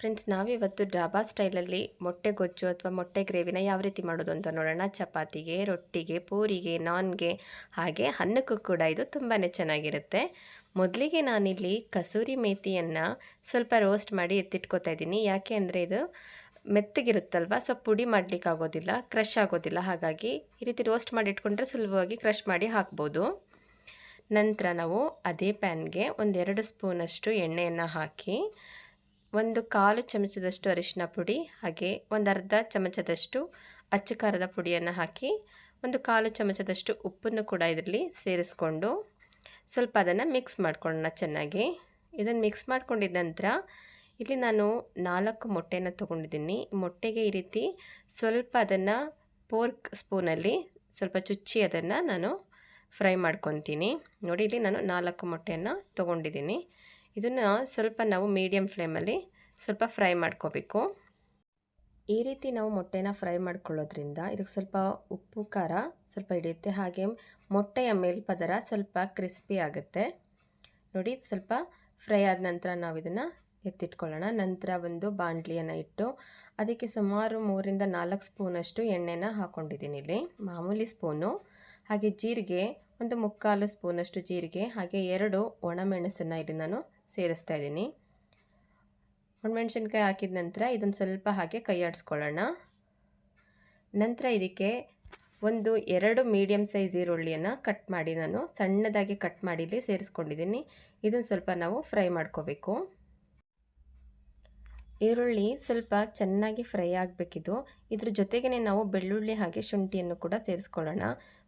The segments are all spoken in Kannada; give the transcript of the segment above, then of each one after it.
ಫ್ರೆಂಡ್ಸ್, ನಾವಿವತ್ತು ಡಾಬಾ ಸ್ಟೈಲಲ್ಲಿ ಮೊಟ್ಟೆ ಗೊಜ್ಜು ಅಥವಾ ಮೊಟ್ಟೆ ಗ್ರೇವಿನ ಯಾವ ರೀತಿ ಮಾಡೋದು ಅಂತ ನೋಡೋಣ. ಚಪಾತಿಗೆ, ರೊಟ್ಟಿಗೆ, ಪೂರಿಗೆ, ನಾನ್ಗೆ ಹಾಗೆ ಅನ್ನಕ್ಕೂ ಕೂಡ ಇದು ತುಂಬಾ ಚೆನ್ನಾಗಿರುತ್ತೆ. ಮೊದಲಿಗೆ ನಾನಿಲ್ಲಿ ಕಸೂರಿ ಮೇತಿಯನ್ನು ಸ್ವಲ್ಪ ರೋಸ್ಟ್ ಮಾಡಿ ಎತ್ತಿಟ್ಕೋತಾ ಇದ್ದೀನಿ. ಯಾಕೆ ಅಂದರೆ ಇದು ಮೆತ್ತಗಿರುತ್ತಲ್ವ, ಸೊ ಪುಡಿ ಮಾಡಲಿಕ್ಕೆ ಆಗೋದಿಲ್ಲ, ಕ್ರಷ್ ಆಗೋದಿಲ್ಲ. ಹಾಗಾಗಿ ಈ ರೀತಿ ರೋಸ್ಟ್ ಮಾಡಿ ಇಟ್ಕೊಂಡ್ರೆ ಸುಲಭವಾಗಿ ಕ್ರಷ್ ಮಾಡಿ ಹಾಕ್ಬೋದು. ನಂತರ ನಾವು ಅದೇ ಪ್ಯಾನ್ಗೆ ಒಂದೆರಡು ಸ್ಪೂನಷ್ಟು ಎಣ್ಣೆಯನ್ನು ಹಾಕಿ ಒಂದು ಕಾಲು ಚಮಚದಷ್ಟು ಅರಿಶಿನ ಪುಡಿ, ಹಾಗೆ ಒಂದು ಅರ್ಧ ಚಮಚದಷ್ಟು ಅಚ್ಚ ಖಾರದ ಪುಡಿಯನ್ನು ಹಾಕಿ, ಒಂದು ಕಾಲು ಚಮಚದಷ್ಟು ಉಪ್ಪನ್ನು ಕೂಡ ಇದರಲ್ಲಿ ಸೇರಿಸ್ಕೊಂಡು ಸ್ವಲ್ಪ ಅದನ್ನು ಮಿಕ್ಸ್ ಮಾಡ್ಕೊಳ್ಳೋಣ ಚೆನ್ನಾಗಿ. ಇದನ್ನು ಮಿಕ್ಸ್ ಮಾಡ್ಕೊಂಡಿದ್ದ ನಂತರ ಇಲ್ಲಿ ನಾನು ನಾಲ್ಕು ಮೊಟ್ಟೆನ ತೊಗೊಂಡಿದ್ದೀನಿ. ಮೊಟ್ಟೆಗೆ ಈ ರೀತಿ ಸ್ವಲ್ಪ ಅದನ್ನು ಪೋರ್ಕ್ ಸ್ಪೂನಲ್ಲಿ ಸ್ವಲ್ಪ ಚುಚ್ಚಿ ಅದನ್ನು ನಾನು ಫ್ರೈ ಮಾಡ್ಕೊತೀನಿ. ನೋಡಿ, ಇಲ್ಲಿ ನಾನು ನಾಲ್ಕು ಮೊಟ್ಟೆಯನ್ನು ತೊಗೊಂಡಿದ್ದೀನಿ. ಇದನ್ನು ಸ್ವಲ್ಪ ನಾವು ಮೀಡಿಯಮ್ ಫ್ಲೇಮಲ್ಲಿ ಸ್ವಲ್ಪ ಫ್ರೈ ಮಾಡ್ಕೋಬೇಕು. ಈ ರೀತಿ ನಾವು ಮೊಟ್ಟೆನ ಫ್ರೈ ಮಾಡ್ಕೊಳ್ಳೋದ್ರಿಂದ ಇದಕ್ಕೆ ಸ್ವಲ್ಪ ಉಪ್ಪು, ಖಾರ ಸ್ವಲ್ಪ ಹಿಡಿಯುತ್ತೆ. ಹಾಗೆ ಮೊಟ್ಟೆಯ ಮೇಲ್ಪದರ ಸ್ವಲ್ಪ ಕ್ರಿಸ್ಪಿ ಆಗುತ್ತೆ. ನೋಡಿ ಸ್ವಲ್ಪ ಫ್ರೈ ಆದ ನಂತರ ನಾವು ಇದನ್ನು ಎತ್ತಿಟ್ಕೊಳ್ಳೋಣ. ನಂತರ ಒಂದು ಬಾಣಲಿಯನ್ನು ಇಟ್ಟು ಅದಕ್ಕೆ ಸುಮಾರು ಮೂರಿಂದ ನಾಲ್ಕು ಸ್ಪೂನಷ್ಟು ಎಣ್ಣೆನ ಹಾಕ್ಕೊಂಡಿದ್ದೀನಿ ಇಲ್ಲಿ. ಮಾಮೂಲಿ ಸ್ಪೂನು. ಹಾಗೆ ಜೀರಿಗೆ ಒಂದು ಮುಕ್ಕಾಲು ಸ್ಪೂನಷ್ಟು ಜೀರಿಗೆ, ಹಾಗೆ ಎರಡು ಒಣಮೆಣಸನ್ನು ಇಲ್ಲಿ ನಾನು ಸೇರಿಸ್ತಾ ಇದ್ದೀನಿ. ಒಣಮೆಣಸಿನ್ಕಾಯಿ ಹಾಕಿದ ನಂತರ ಇದನ್ನು ಸ್ವಲ್ಪ ಹಾಗೆ ಕೈಯಾಡಿಸ್ಕೊಳ್ಳೋಣ ನಂತರ ಇದಕ್ಕೆ ಒಂದು ಎರಡು ಮೀಡಿಯಮ್ ಸೈಜ್ ಈರುಳ್ಳಿಯನ್ನು ಕಟ್ ಮಾಡಿ ನಾನು ಸಣ್ಣದಾಗಿ ಕಟ್ ಮಾಡಿ ಇಲ್ಲಿ ಸೇರಿಸ್ಕೊಂಡಿದ್ದೀನಿ. ಇದನ್ನು ಸ್ವಲ್ಪ ನಾವು ಫ್ರೈ ಮಾಡ್ಕೋಬೇಕು. ಈರುಳ್ಳಿ ಸ್ವಲ್ಪ ಚೆನ್ನಾಗಿ ಫ್ರೈ ಆಗಬೇಕಿದು. ಇದ್ರ ಜೊತೆಗೇ ನಾವು ಬೆಳ್ಳುಳ್ಳಿ ಹಾಗೆ ಶುಂಠಿಯನ್ನು ಕೂಡ ಸೇರಿಸ್ಕೊಳ್ಳೋಣ.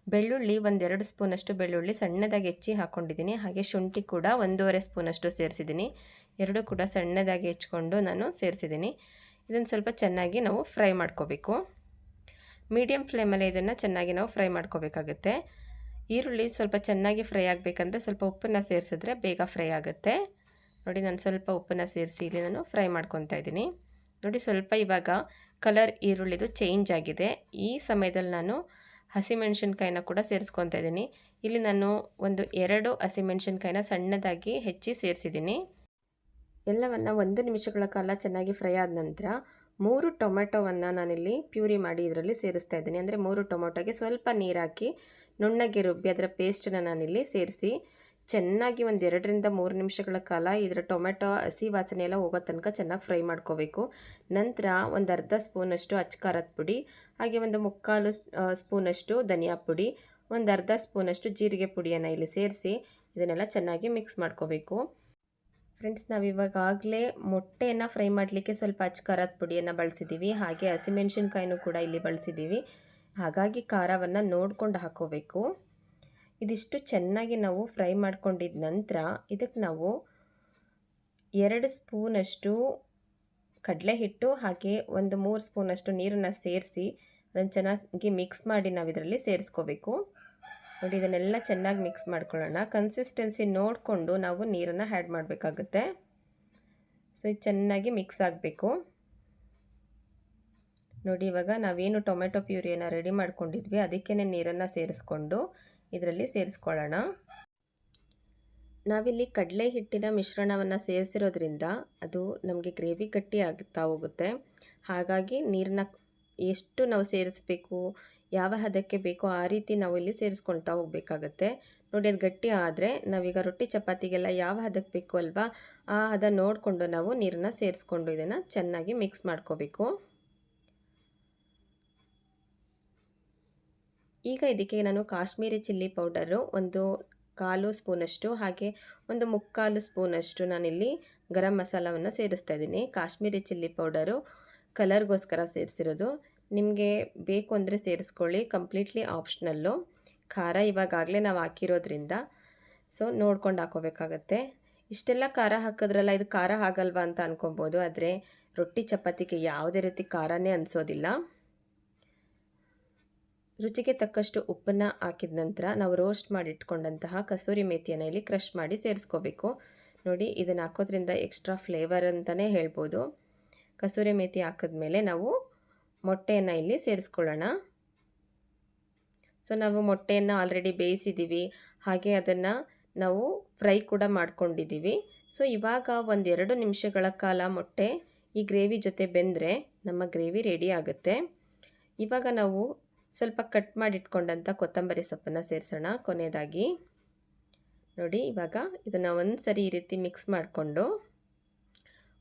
ಬೆಳ್ಳುಳ್ಳಿ ಒಂದೆರಡು ಸ್ಪೂನಷ್ಟು ಬೆಳ್ಳುಳ್ಳಿ ಸಣ್ಣದಾಗಿ ಹೆಚ್ಚಿ ಹಾಕ್ಕೊಂಡಿದ್ದೀನಿ ಹಾಗೆ ಶುಂಠಿ ಕೂಡ ಒಂದೂವರೆ ಸ್ಪೂನಷ್ಟು ಸೇರಿಸಿದ್ದೀನಿ. ಎರಡು ಕೂಡ ಸಣ್ಣದಾಗಿ ಹೆಚ್ಕೊಂಡು ನಾನು ಸೇರಿಸಿದ್ದೀನಿ. ಇದನ್ನು ಸ್ವಲ್ಪ ಚೆನ್ನಾಗಿ ನಾವು ಫ್ರೈ ಮಾಡ್ಕೋಬೇಕು. ಮೀಡಿಯಮ್ ಫ್ಲೇಮಲ್ಲಿ ಇದನ್ನು ಚೆನ್ನಾಗಿ ನಾವು ಫ್ರೈ ಮಾಡ್ಕೋಬೇಕಾಗುತ್ತೆ. ಈರುಳ್ಳಿ ಸ್ವಲ್ಪ ಚೆನ್ನಾಗಿ ಫ್ರೈ ಆಗಬೇಕಂದ್ರೆ ಸ್ವಲ್ಪ ಉಪ್ಪನ್ನು ಸೇರಿಸಿದ್ರೆ ಬೇಗ ಫ್ರೈ ಆಗುತ್ತೆ. ನೋಡಿ, ನಾನು ಸ್ವಲ್ಪ ಉಪ್ಪನ್ನು ಸೇರಿಸಿ ಇಲ್ಲಿ ನಾನು ಫ್ರೈ ಮಾಡ್ಕೊತಾ ಇದ್ದೀನಿ. ನೋಡಿ, ಸ್ವಲ್ಪ ಇವಾಗ ಕಲರ್ ಈರುಳ್ಳಿದು ಚೇಂಜ್ ಆಗಿದೆ. ಈ ಸಮಯದಲ್ಲಿ ನಾನು ಹಸಿಮೆಣ್ಸಿನ್ಕಾಯಿನ ಕೂಡ ಸೇರಿಸ್ಕೊತಾ ಇದ್ದೀನಿ. ಇಲ್ಲಿ ನಾನು ಒಂದು ಎರಡು ಹಸಿಮೆಣ್ಸಿನ್ಕಾಯಿನ ಸಣ್ಣದಾಗಿ ಹೆಚ್ಚಿ ಸೇರಿಸಿದ್ದೀನಿ. ಎಲ್ಲವನ್ನು ಒಂದು ನಿಮಿಷಗಳ ಕಾಲ ಚೆನ್ನಾಗಿ ಫ್ರೈ ಆದ ನಂತರ ಮೂರು ಟೊಮೆಟೊವನ್ನು ನಾನಿಲ್ಲಿ ಪ್ಯೂರಿ ಮಾಡಿ ಇದರಲ್ಲಿ ಸೇರಿಸ್ತಾ ಇದ್ದೀನಿ. ಅಂದರೆ ಮೂರು ಟೊಮೆಟೊಗೆ ಸ್ವಲ್ಪ ನೀರು ಹಾಕಿ ನುಣ್ಣಗೆ ರುಬ್ಬಿ ಅದರ ಪೇಸ್ಟನ್ನು ನಾನಿಲ್ಲಿ ಸೇರಿಸಿ ಚೆನ್ನಾಗಿ ಒಂದು ಎರಡರಿಂದ ಮೂರು ನಿಮಿಷಗಳ ಕಾಲ ಇದರ ಟೊಮೆಟೊ ಹಸಿ ವಾಸನೆ ಎಲ್ಲ ಹೋಗೋ ತನಕ ಚೆನ್ನಾಗಿ ಫ್ರೈ ಮಾಡ್ಕೋಬೇಕು. ನಂತರ ಒಂದು ಅರ್ಧ ಸ್ಪೂನಷ್ಟು ಅಚ್ಕಾರದ ಪುಡಿ, ಹಾಗೆ ಒಂದು ಮುಕ್ಕಾಲು ಸ್ಪೂನಷ್ಟು ಧನಿಯಾ ಪುಡಿ, ಒಂದು ಅರ್ಧ ಸ್ಪೂನಷ್ಟು ಜೀರಿಗೆ ಪುಡಿಯನ್ನು ಇಲ್ಲಿ ಸೇರಿಸಿ ಇದನ್ನೆಲ್ಲ ಚೆನ್ನಾಗಿ ಮಿಕ್ಸ್ ಮಾಡ್ಕೋಬೇಕು. ಫ್ರೆಂಡ್ಸ್ ನಾವಿವಾಗಲೇ ಮೊಟ್ಟೆಯನ್ನು ಫ್ರೈ ಮಾಡಲಿಕ್ಕೆ ಸ್ವಲ್ಪ ಅಚ್ಕಾರದ ಪುಡಿಯನ್ನು ಬಳಸಿದ್ದೀವಿ ಹಾಗೆ ಹಸಿಮೆಣ್ಸಿನ್ಕಾಯಿನೂ ಕೂಡ ಇಲ್ಲಿ ಬಳಸಿದ್ದೀವಿ ಹಾಗಾಗಿ ಖಾರವನ್ನು ನೋಡ್ಕೊಂಡು ಹಾಕೋಬೇಕು. ಇದಿಷ್ಟು ಚೆನ್ನಾಗಿ ನಾವು ಫ್ರೈ ಮಾಡ್ಕೊಂಡಿದ್ದ ನಂತರ ಇದಕ್ಕೆ ನಾವು ಎರಡು ಸ್ಪೂನಷ್ಟು ಕಡಲೆ ಹಿಟ್ಟು ಹಾಗೆ ಒಂದು ಮೂರು ಸ್ಪೂನಷ್ಟು ನೀರನ್ನು ಸೇರಿಸಿ ಅದನ್ನು ಚೆನ್ನಾಗಿ ಮಿಕ್ಸ್ ಮಾಡಿ ನಾವು ಇದರಲ್ಲಿ ಸೇರಿಸ್ಕೋಬೇಕು. ನೋಡಿ, ಇದನ್ನೆಲ್ಲ ಚೆನ್ನಾಗಿ ಮಿಕ್ಸ್ ಮಾಡ್ಕೊಳ್ಳೋಣ. ಕನ್ಸಿಸ್ಟೆನ್ಸಿ ನೋಡಿಕೊಂಡು ನಾವು ನೀರನ್ನು ಆ್ಯಡ್ ಮಾಡಬೇಕಾಗುತ್ತೆ. ಸೊ, ಇದು ಚೆನ್ನಾಗಿ ಮಿಕ್ಸ್ ಆಗಬೇಕು. ನೋಡಿ, ಇವಾಗ ನಾವೇನು ಟೊಮೆಟೊ ಪ್ಯೂರಿಯನ್ನು ರೆಡಿ ಮಾಡ್ಕೊಂಡಿದ್ವಿ ಅದಕ್ಕೇ ನೀರನ್ನು ಸೇರಿಸ್ಕೊಂಡು ಇದರಲ್ಲಿ ಸೇರಿಸ್ಕೊಳ್ಳೋಣ. ನಾವಿಲ್ಲಿ ಕಡಲೆ ಹಿಟ್ಟಿನ ಮಿಶ್ರಣವನ್ನು ಸೇರಿಸಿರೋದ್ರಿಂದ ಅದು ನಮಗೆ ಗ್ರೇವಿ ಗಟ್ಟಿ ಆಗ್ತಾ ಹೋಗುತ್ತೆ. ಹಾಗಾಗಿ ನೀರನ್ನ ಎಷ್ಟು ನಾವು ಸೇರಿಸ್ಬೇಕು, ಯಾವ ಹದಕ್ಕೆ ಬೇಕೋ ಆ ರೀತಿ ನಾವು ಇಲ್ಲಿ ಸೇರಿಸ್ಕೊಳ್ತಾ ಹೋಗಬೇಕಾಗತ್ತೆ. ನೋಡಿ, ಅದು ಗಟ್ಟಿ ಆದರೆ ನಾವೀಗ ರೊಟ್ಟಿ ಚಪಾತಿಗೆಲ್ಲ ಯಾವ ಹದಕ್ಕೆ ಬೇಕು ಅಲ್ವಾ, ಆ ಹದ ನೋಡಿಕೊಂಡು ನಾವು ನೀರನ್ನ ಸೇರಿಸ್ಕೊಂಡು ಇದನ್ನು ಚೆನ್ನಾಗಿ ಮಿಕ್ಸ್ ಮಾಡ್ಕೋಬೇಕು. ಈಗ ಇದಕ್ಕೆ ನಾನು ಕಾಶ್ಮೀರಿ ಚಿಲ್ಲಿ ಪೌಡರು ಒಂದು ಕಾಲು ಸ್ಪೂನಷ್ಟು ಹಾಗೆ ಒಂದು ಮುಕ್ಕಾಲು ಸ್ಪೂನಷ್ಟು ನಾನಿಲ್ಲಿ ಗರಂ ಮಸಾಲವನ್ನು ಸೇರಿಸ್ತಾ ಇದ್ದೀನಿ. ಕಾಶ್ಮೀರಿ ಚಿಲ್ಲಿ ಪೌಡರು ಕಲರ್ಗೋಸ್ಕರ ಸೇರಿಸಿರೋದು. ನಿಮಗೆ ಬೇಕು ಅಂದರೆ ಸೇರಿಸ್ಕೊಳ್ಳಿ, ಕಂಪ್ಲೀಟ್ಲಿ ಆಪ್ಷನಲ್ಲು. ಖಾರ ಇವಾಗಲೇ ನಾವು ಹಾಕಿರೋದ್ರಿಂದ. ಸೊ, ನೋಡ್ಕೊಂಡು ಹಾಕೋಬೇಕಾಗತ್ತೆ. ಇಷ್ಟೆಲ್ಲ ಖಾರ ಹಾಕಿದ್ರಲ್ಲ, ಇದು ಖಾರ ಆಗಲ್ವಾ ಅಂತ ಅನ್ಕೊಬೋದು. ಆದರೆ ರೊಟ್ಟಿ, ಚಪಾತಿಗೆ ಯಾವುದೇ ರೀತಿ ಖಾರನೇ ಅನಿಸೋದಿಲ್ಲ. ರುಚಿಗೆ ತಕ್ಕಷ್ಟು ಉಪ್ಪನ್ನು ಹಾಕಿದ ನಂತರ ನಾವು ರೋಸ್ಟ್ ಮಾಡಿ ಇಟ್ಕೊಂಡಂತಹ ಕಸೂರಿ ಮೇಥಿಯನ್ನು ಇಲ್ಲಿ ಕ್ರಷ್ ಮಾಡಿ ಸೇರಿಸ್ಕೋಬೇಕು. ನೋಡಿ, ಇದನ್ನು ಹಾಕೋದ್ರಿಂದ ಎಕ್ಸ್ಟ್ರಾ ಫ್ಲೇವರ್ ಅಂತಲೇ ಹೇಳ್ಬೋದು. ಕಸೂರಿ ಮೇಥಿ ಹಾಕಿದ್ಮೇಲೆ ನಾವು ಮೊಟ್ಟೆಯನ್ನು ಇಲ್ಲಿ ಸೇರಿಸ್ಕೊಳ್ಳೋಣ. ಸೊ ನಾವು ಮೊಟ್ಟೆಯನ್ನು ಆಲ್ರೆಡಿ ಬೇಯಿಸಿದ್ದೀವಿ ಹಾಗೆ ಅದನ್ನು ನಾವು ಫ್ರೈ ಕೂಡ ಮಾಡ್ಕೊಂಡಿದ್ದೀವಿ ಸೊ ಇವಾಗ ಒಂದೆರಡು ನಿಮಿಷಗಳ ಕಾಲ ಮೊಟ್ಟೆ ಈ ಗ್ರೇವಿ ಜೊತೆ ಬೆಂದರೆ ನಮ್ಮ ಗ್ರೇವಿ ರೆಡಿ ಆಗುತ್ತೆ. ಇವಾಗ ನಾವು ಸ್ವಲ್ಪ ಕಟ್ ಮಾಡಿಟ್ಕೊಂಡಂಥ ಕೊತ್ತಂಬರಿ ಸೊಪ್ಪನ್ನು ಸೇರಿಸೋಣ ಕೊನೆಯದಾಗಿ. ನೋಡಿ, ಇವಾಗ ಇದನ್ನು ಒಂದು ಸರಿ ಈ ರೀತಿ ಮಿಕ್ಸ್ ಮಾಡಿಕೊಂಡು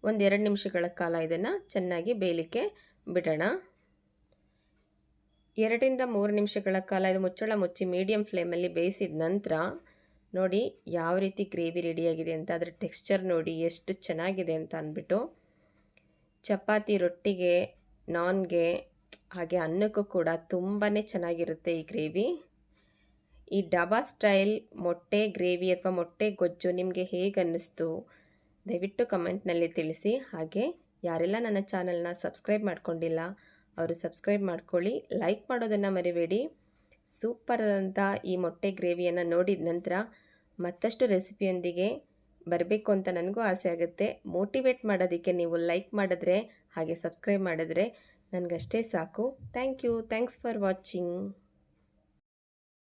ಒಂದು ಎರಡು ನಿಮಿಷಗಳ ಕಾಲ ಇದನ್ನು ಚೆನ್ನಾಗಿ ಬೇಯಲಿಕ್ಕೆ ಬಿಡೋಣ. ಎರಡರಿಂದ ಮೂರು ನಿಮಿಷಗಳ ಕಾಲ ಇದು ಮುಚ್ಚಳ ಮುಚ್ಚಿ ಮೀಡಿಯಮ್ ಫ್ಲೇಮಲ್ಲಿ ಬೇಯಿಸಿದ ನಂತರ ನೋಡಿ ಯಾವ ರೀತಿ ಗ್ರೇವಿ ರೆಡಿಯಾಗಿದೆ ಅಂತ, ಅದರ ಟೆಕ್ಸ್ಚರ್ ನೋಡಿ ಎಷ್ಟು ಚೆನ್ನಾಗಿದೆ ಅಂತ ಅಂದ್ಬಿಟ್ಟು, ಚಪಾತಿ ರೊಟ್ಟಿಗೆ ನಾನ್ಗೆ ಹಾಗೆ ಅನ್ನಕ್ಕೂ ಕೂಡ ತುಂಬಾ ಚೆನ್ನಾಗಿರುತ್ತೆ ಈ ಗ್ರೇವಿ. ಈ ಡಬಾ ಸ್ಟೈಲ್ ಮೊಟ್ಟೆ ಗ್ರೇವಿ ಅಥವಾ ಮೊಟ್ಟೆ ಗೊಜ್ಜು ನಿಮಗೆ ಹೇಗೆ ಅನ್ನಿಸ್ತು ದಯವಿಟ್ಟು ಕಮೆಂಟ್ನಲ್ಲಿ ತಿಳಿಸಿ. ಹಾಗೆ ಯಾರೆಲ್ಲ ನನ್ನ ಚಾನಲ್ನ ಸಬ್ಸ್ಕ್ರೈಬ್ ಮಾಡ್ಕೊಂಡಿಲ್ಲ ಅವರು ಸಬ್ಸ್ಕ್ರೈಬ್ ಮಾಡ್ಕೊಳ್ಳಿ, ಲೈಕ್ ಮಾಡೋದನ್ನು ಮರಿಬೇಡಿ. ಸೂಪರ್ ಆದಂಥ ಈ ಮೊಟ್ಟೆ ಗ್ರೇವಿಯನ್ನು ನೋಡಿದ ನಂತರ ಮತ್ತಷ್ಟು ರೆಸಿಪಿಯೊಂದಿಗೆ ಬರಬೇಕು ಅಂತ ನನಗೂ ಆಸೆ ಆಗುತ್ತೆ. ಮೋಟಿವೇಟ್ ಮಾಡೋದಕ್ಕೆ ನೀವು ಲೈಕ್ ಮಾಡಿದ್ರೆ ಹಾಗೆ ಸಬ್ಸ್ಕ್ರೈಬ್ ಮಾಡಿದ್ರೆ ನನಗಷ್ಟೇ ಸಾಕು. Thank you. Thanks for watching.